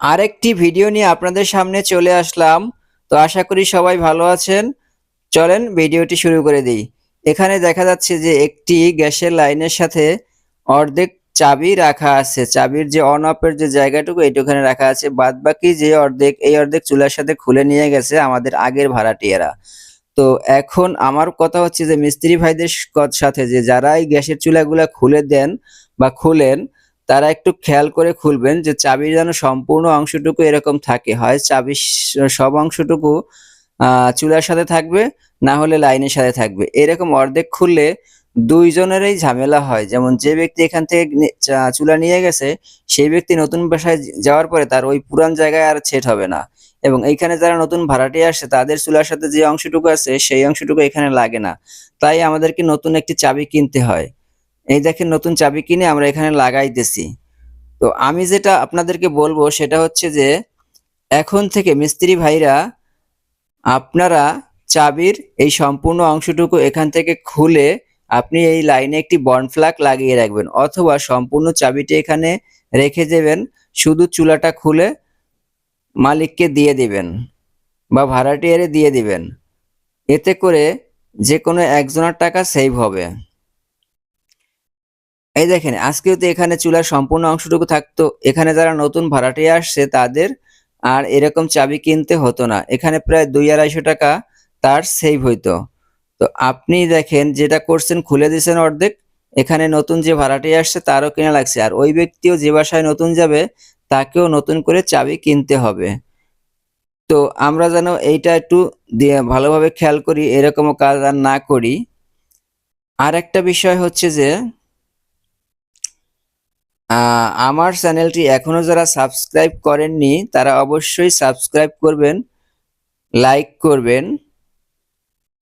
আরেকটি ভিডিও নিয়ে আপনাদের সামনে চলে আসলাম। তো আশা করি সবাই ভালো আছেন। চলেন ভিডিওটি শুরু করে দিই। এখানে দেখা যাচ্ছে যে একটি গ্যাসের লাইনের সাথে অর্ধেক চাবি রাখা আছে। চাবির যে অন অফের যে জায়গাটুকু, এইটুখানে রাখা আছে। বাদ বাকি যে অর্ধেক, এই অর্ধেক চুলার সাথে খুলে নিয়ে গেছে আমাদের আগের ভাড়াটিয়ারা। তো এখন আমার কথা হচ্ছে যে মিস্ত্রি ভাইদের সাথে যে যারা এই গ্যাসের চুলাগুলা খুলে দেন বা খুলেন তারা একটু খেয়াল করে খুলবেন যে চাবির যেন সম্পূর্ণ অংশটুকু এরকম থাকে। হয় চাবির সব অংশটুকু চুলার সাথে থাকবে, না হলে লাইনের সাথে থাকবে। এরকম অর্ধেক খুললে দুইজনেরই ঝামেলা হয়। যেমন যে ব্যক্তি এখান থেকে চুলা নিয়ে গেছে, সেই ব্যক্তি নতুন বাসায় যাওয়ার পরে তার ওই পুরান জায়গায় আর ছেট হবে না। এবং এইখানে যারা নতুন ভাড়াটিয়া আসে তাদের চুলার সাথে যে অংশটুকু আছে, সেই অংশটুকু এখানে লাগে না। তাই আমাদেরকে নতুন একটি চাবি কিনতে হয়। এই দেখেন নতুন চাবি কিনে আমরা এখানে লাগাইতেছি। তো আমি যেটা আপনাদেরকে বলব সেটা হচ্ছে যে, এখন থেকে মিস্ত্রি ভাইরা আপনারা চাবির এই সম্পূর্ণ অংশটুকু এখান থেকে খুলে আপনি এই লাইনে একটি বন্ড ফ্ল্যাগ লাগিয়ে রাখবেন অথবা সম্পূর্ণ চাবিটি এখানে রেখে দেবেন, শুধু চুলাটা খুলে মালিককে দিয়ে দিবেন বা ভাড়াটিয়ারে দিয়ে দিবেন। এতে করে যে কোনো একজনের টাকা সেভ হবে। এই দেখেন, আজকেও তো এখানে চুলার সম্পূর্ণ অংশটুকু থাকতো। এখানে যারা নতুন ভাড়াটিয়া আসছে তাদের আর এরকম চাবি কিনতে হতো না। এখানে প্রায় দুই আড়াইশো টাকা তার সেভ হইতো। তো আপনি দেখেন, যেটা করছেন, খুলে দিয়েছেন অর্ধেক। এখানে নতুন যে ভাড়াটিয়া আসছে, তারও কেনা লাগছে। আর ওই ব্যক্তিও যে বাসায় নতুন যাবে, তাকেও নতুন করে চাবি কিনতে হবে। তো আমরা যেন এইটা একটু দিয়ে ভালোভাবে খেয়াল করি, এরকমও কাজ আর না করি। আর একটা বিষয় হচ্ছে যে আমার চ্যানেলটি এখনও যারা সাবস্ক্রাইব করেননি, তারা অবশ্যই সাবস্ক্রাইব করবেন, লাইক করবেন,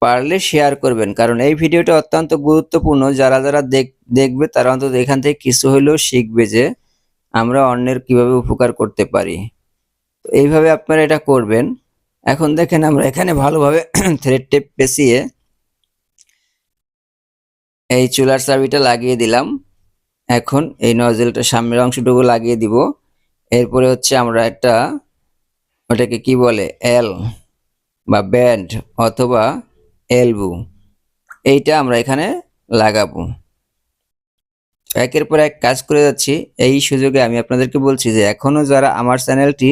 পারলে শেয়ার করবেন। কারণ এই ভিডিওটা অত্যন্ত গুরুত্বপূর্ণ। যারা যারা দেখ- দেখবে, তারা অন্তত এখান থেকে কিছু হলেও শিখবে যে আমরা অন্যের কীভাবে উপকার করতে পারি। তো এইভাবে আপনারা এটা করবেন। এখন দেখেন আমরা এখানে ভালোভাবে থ্রেড টেপ পেঁচিয়ে এই চুলার চাবিটা লাগিয়ে দিলাম। এখন এই নজেলটা সামনের অংশটুকু লাগিয়ে দিব। এরপরে হচ্ছে আমরা একটা, ওটাকে কি বলে? এল বা ব্যান্ড অথবা এলবু এইটা আমরা এখানে লাগাবো। একের পর এক কাজ করে যাচ্ছি। এই সুযোগে আমি আপনাদেরকে বলছি যে, এখনও যারা আমার চ্যানেলটি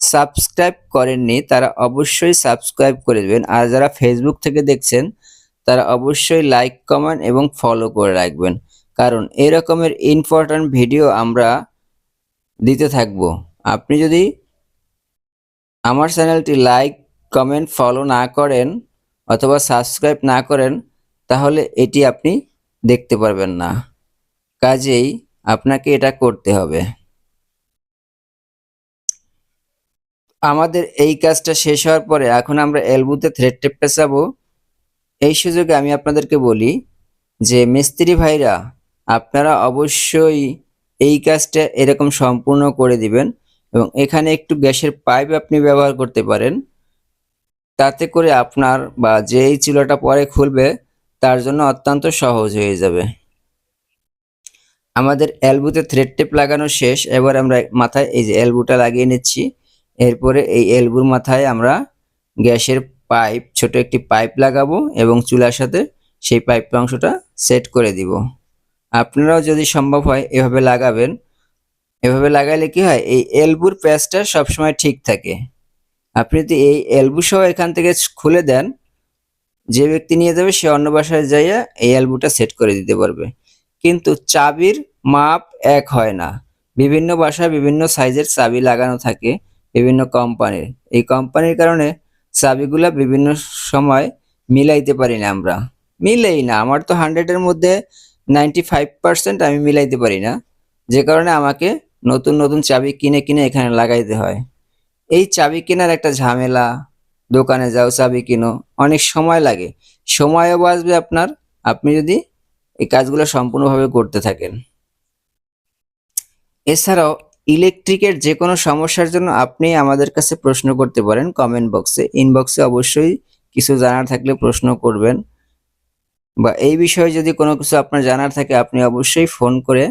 সাবস্ক্রাইব করেননি, তারা অবশ্যই সাবস্ক্রাইব করে দেবেন। আর যারা ফেসবুক থেকে দেখছেন, তারা অবশ্যই লাইক কমেন্ট এবং ফলো করে রাখবেন। কারণ এরকমের ইম্পর্ট্যান্ট ভিডিও আমরা দিতে থাকব। আপনি যদি আমার চ্যানেলটি লাইক কমেন্ট ফলো না করেন অথবা সাবস্ক্রাইব না করেন, তাহলে এটি আপনি দেখতে পারবেন না। কাজেই আপনাকে এটা করতে হবে। আমাদের এই কাজটা শেষ হওয়ার পরে এখন আমরা এলবুতে থ্রেড টেপ পেঁচাবো। এই সুযোগে আমি আপনাদেরকে বলি যে মিস্ত্রি ভাইরা আপনারা অবশ্যই এই কাজটা এরকম সম্পূর্ণ করে দিবেন এবং এখানে একটু গ্যাসের পাইপ আপনি ব্যবহার করতে পারেন। তাতে করে আপনার বা যেই চুলাটা পরে খুলবে, তার জন্য অত্যন্ত সহজ হয়ে যাবে। আমাদের এলবুতে থ্রেড টেপ লাগানো শেষ। এবার আমরা মাথায় এই যে এলবুটা লাগিয়ে নিচ্ছি। এরপরে এই এলবুর মাথায় আমরা গ্যাসের পাইপ, ছোট একটি পাইপ লাগাবো এবং চুলার সাথে সেই পাইপ অংশটা সেট করে দিব। আপনারাও যদি সম্ভব হয় এভাবে লাগাবেন। এভাবে লাগাইলে কি হয়? এই এলবুর প্যাচটা সবসময় ঠিক থাকে। আপনি যদি এই এলবু সহ এখান থেকে খুলে দেন, যে ব্যক্তি নিয়ে যাবে সে অন্য বাসায় যাইয়া এই এলবুটা সেট করে দিতে পারবে। কিন্তু চাবির মাপ এক হয় না। বিভিন্ন বাসায় বিভিন্ন সাইজের চাবি লাগানো থাকে বিভিন্ন কোম্পানির এই কোম্পানির কারণে চাবিগুলা বিভিন্ন সময় মিলাইতে পারি না আমরা। মিলেই না। আমার তো হান্ড্রেডের মধ্যে নাইনটি ফাইভ পার্সেন্ট আমি মিলাইতে পারি না। যে কারণে আমাকে নতুন নতুন চাবি কিনে কিনে এখানে লাগাইতে হয়। এই চাবি কেনার একটা ঝামেলা, দোকানে যাও, চাবি কিনো, অনেক সময় লাগে। সময়ও বাঁচবে আপনার, আপনি যদি এই কাজগুলো সম্পূর্ণভাবে করতে থাকেন। এছাড়াও ইলেকট্রিকের যে কোনো সমস্যার জন্য আপনি আমাদের কাছে প্রশ্ন করতে পারেন কমেন্ট বক্সে। ইনবক্সে অবশ্যই কিছু জানার থাকলে প্রশ্ন করবেন। বা এই বিষয়ে যদি কোনো কিছু আপনার জানার থাকে, আপনি অবশ্যই ফোন করে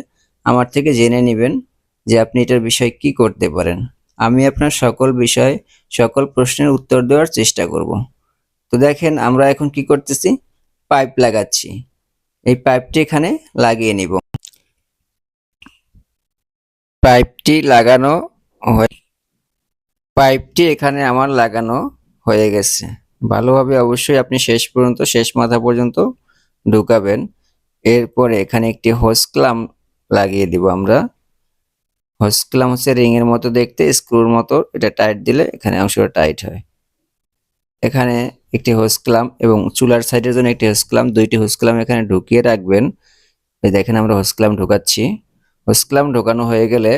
আমার থেকে জেনে নেবেন যে আপনি এটার বিষয়ে কি করতে পারেন। আমি আপনার সকল বিষয় সকল প্রশ্নের উত্তর দেওয়ার চেষ্টা করব। তো দেখেন, আমরা এখন কি করতেছি? পাইপ লাগাচ্ছি। এই পাইপটি এখানে লাগিয়ে নিব। পাইপটি লাগানো হয়ে, পাইপটি এখানে আমার লাগানো হয়ে গেছে। ভালোভাবে অবশ্যই আপনি শেষ পর্যন্ত, শেষ মাথা পর্যন্ত ঢুকাবেন। এরপরে এখানে একটি হোস ক্লাম লাগিয়ে দিব আমরা। হোস ক্লাম হচ্ছে রিং এর মতো দেখতে, স্ক্রুর মতো। এটা টাইট দিলে এখানে অংশটা টাইট হয়। এখানে একটি হোস ক্লাম এবং চুলার সাইডের জন্য একটি হোস ক্লাম দুইটি হোস ক্লাম এখানে ঢুকিয়ে রাখবেন। দেখেন আমরা হোস ক্লাম ঢোকাচ্ছি। হোস ক্লাম ঢোকানো হয়ে গেলে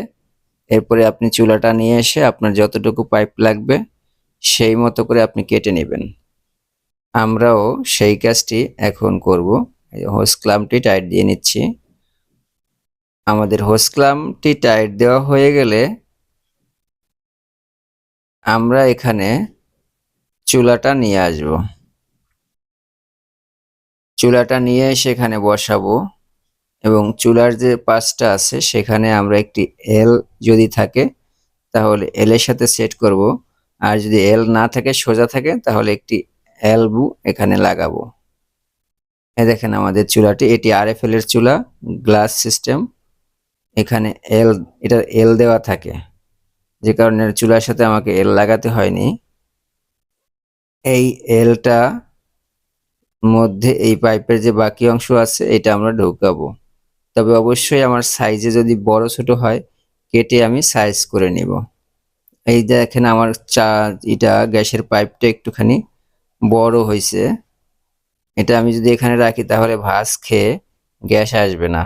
এরপরে আপনি চুলাটা নিয়ে এসে আপনার যতটুকু পাইপ লাগবে, সেই মতো করে আপনি কেটে নেবেন। আমরাও সেই কাজটি এখন করব। হোস ক্লামটি টাইট দিয়ে নিচ্ছি। আমাদের হোস ক্লামটি টাইট দেওয়া হয়ে গেলে আমরা এখানে চুলাটা নিয়ে আসব। চুলাটা নিয়ে সেখানে বসাবো এবং চুলার যে পাশটা আছে সেখানে আমরা একটি এল যদি থাকে তাহলে এল এর সাথে সেট করব। আর যদি এল না থাকে, সোজা থাকে, তাহলে একটি এলবু এখানে লাগাবো। দেখেন আমাদের চুলাটি, এটি আর এফ এর চুলা, গ্লাস সিস্টেম। এখানে এল এটা এল দেওয়া থাকে। যে কারণে চুলার সাথে আমাকে এল লাগাতে হয়নি। এই এলটা মধ্যে এই পাইপের যে বাকি অংশ আছে, এটা আমরা ঢোকাবো। তবে অবশ্যই আমার সাইজে যদি বড় ছোট হয়, কেটে আমি সাইজ করে নিব। এই দেখেন আমার চা, এটা গ্যাসের পাইপটা একটুখানি বড় হয়েছে এটা আমি যদি এখানে রাখি তাহলে ভাস খেয়ে গ্যাস আসবে না।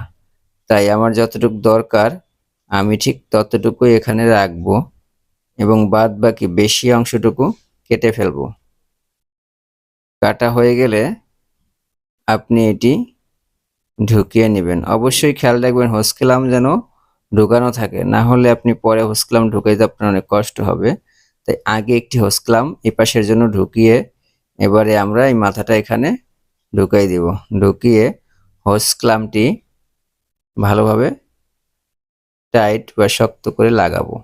তাই আমার যতটুকু দরকার, আমি ঠিক ততটুকুই এখানে রাখব এবং বাদ বাকি বেশি অংশটুকু কেটে ফেলব। কাটা হয়ে গেলে আপনি এটি ঢুকিয়ে নেবেন। অবশ্যই খেয়াল রাখবেন হোসকেলাম যেন ঢুকানো থাকে, না হলে আপনি পরে হোসকেলাম ঢুকাইতে আপনার অনেক কষ্ট হবে। তাই আগে একটি হোসকেলাম এই পাশের জন্য ঢুকিয়ে এবারে আমরা এই মাথাটা এখানে ঢুকাই দিব। ঢুকিয়ে হোসক্লামটি ভালোভাবে টাইট বা শক্ত করে লাগাবো।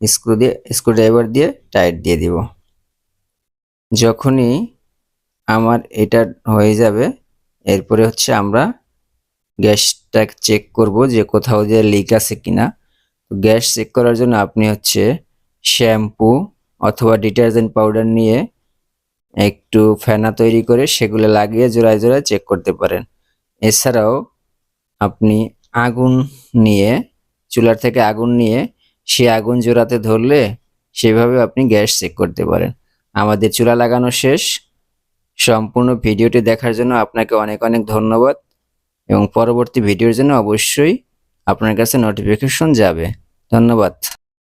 স্ক্রু দিয়ে, স্ক্রুড্রাইভার দিয়ে টাইট দিয়ে দিব। যখনই আমার এটা হয়ে যাবে, এরপরে হচ্ছে আমরা গ্যাসটা চেক করব যে কোথাও যে লিক আছে কিনা। গ্যাস চেক করার জন্য আপনি হচ্ছে শ্যাম্পু অথবা ডিটারজেন্ট পাউডার নিয়ে একটু ফেনা তৈরি করে সেগুলো লাগিয়ে জোড়ায় জোড়ায় চেক করতে পারেন। এছাড়াও আপনি আগুন নিয়ে, চুলার থেকে আগুন নিয়ে সে আগুন জোড়াতে ধরলে সেভাবে আপনি গ্যাস চেক করতে পারেন। আমাদের চুলা লাগানো শেষ। সম্পূর্ণ ভিডিওটি দেখার জন্য আপনাকে অনেক অনেক ধন্যবাদ এবং পরবর্তী ভিডিওর জন্য অবশ্যই আপনার কাছে নোটিফিকেশন যাবে। ধন্যবাদ।